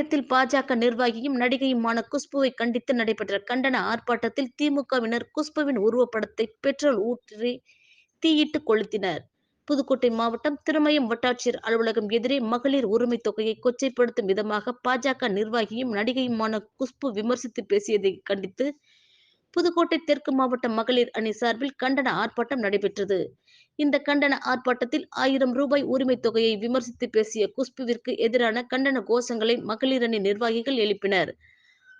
திருமயத்தில் பாஜக நிர்வாகியும் நடிகையுமான குஷ்புவை கண்டித்து நடைபெற்ற கண்டன ஆர்ப்பாட்டத்தில் திமுகவினர் குஷ்புவின் உருவப்படத்தை பெட்ரோல் ஊற்றி தீயிட்டு கொளுத்தினர். புதுக்கோட்டை மாவட்டம் திருமயம் வட்டாட்சியர் அலுவலகம் எதிரே மகளிர் உரிமை தொகையை கொச்சைப்படுத்தும் விதமாக பாஜக நிர்வாகியும் நடிகையுமான குஷ்பு விமர்சித்து பேசியதை கண்டித்து புதுக்கோட்டை தெற்கு மாவட்ட மகளிர் அணி சார்பில் கண்டன ஆர்ப்பாட்டம் நடைபெற்றது. இந்த கண்டன ஆர்ப்பாட்டத்தில் ஆயிரம் ரூபாய் உரிமை தொகையை விமர்சித்து பேசிய குஷ்புவிற்கு எதிரான கண்டன கோஷங்களை மகளிர் அணி நிர்வாகிகள் எழுப்பினர்.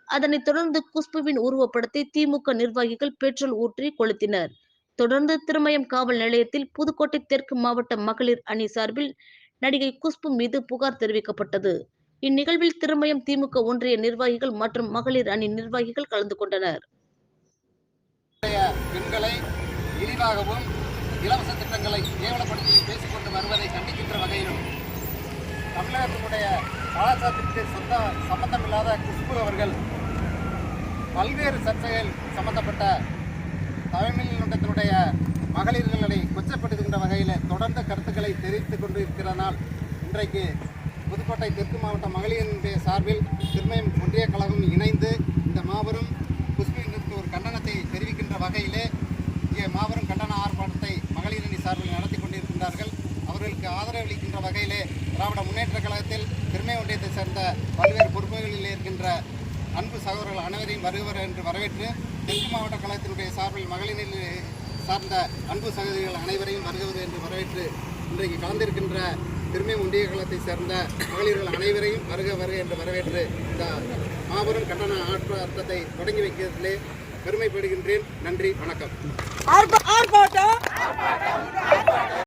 அதனைத் தொடர்ந்து குஷ்புவின் உருவப்படத்தை திமுக நிர்வாகிகள் பெட்ரோல் ஊற்றி கொளுத்தினர். தொடர்ந்து திருமயம் காவல் நிலையத்தில் புதுக்கோட்டை தெற்கு மாவட்ட மகளிர் அணி சார்பில் நடிகை குஷ்பு மீது புகார் தெரிவிக்கப்பட்டது. இந்நிகழ்வில் திருமயம் திமுக ஒன்றிய நிர்வாகிகள் மற்றும் மகளிர் அணி நிர்வாகிகள் கலந்து கொண்டனர். இழிவாகவும் இலவச திட்டங்களை கேவலப்படுத்தி பேசிக்கொண்டு வருவதை கண்டிக்கின்ற வகையிலும் தமிழகத்தினுடைய கலாச்சாரத்திற்கு சொந்த சம்பந்தமில்லாத குஷ்பு அவர்கள் பல்வேறு சர்ச்சைகள் சம்பந்தப்பட்ட தமிழ்நிலத்தினுடைய மகளிர்களை கொச்சப்படுத்துகின்ற வகையில் தொடர்ந்து கருத்துக்களை தெரிவித்துக் கொண்டிருக்கிறனால் இன்றைக்கு புதுக்கோட்டை தெற்கு மாவட்ட மகளிரினுடைய சார்பில் திருமயம் ஒன்றிய கழகம் இணைந்து இந்த மாபெரும் குஷ்பு ஒரு கண்டனத்தை தெரிவிக்கின்ற வகையிலே இங்கே மாபெரும் கண்டன ஆர்ப்பாட்டத்தை மகளிரணி சார்பில் நடத்தி கொண்டிருக்கின்றார்கள். அவர்களுக்கு ஆதரவளிக்கின்ற வகையிலே திராவிட முன்னேற்ற கழகத்தில் திருமை ஒன்றியத்தை சேர்ந்த பல்வேறு பொறுப்புகளில் இருக்கின்ற அன்பு சகோதரர்கள் அனைவரையும் வருவர் என்று வரவேற்று தெற்கு மாவட்ட கழகத்தினுடைய சார்பில் மகளிரில் சார்ந்த அன்பு சகோதரிகள் அனைவரையும் வருகிறது என்று வரவேற்று இன்றைக்கு கலந்திருக்கின்ற திருமை ஒன்றிய கழகத்தை சேர்ந்த மகளிர்கள் அனைவரையும் வருக வருக என்று வரவேற்று இந்த மாபெரும் கட்டண ஆற்று அர்த்தத்தை தொடங்கி வைக்கிறதிலே பெருமைப்படுகின்றேன். நன்றி வணக்கம். ஆர்ப்பாட்டம்.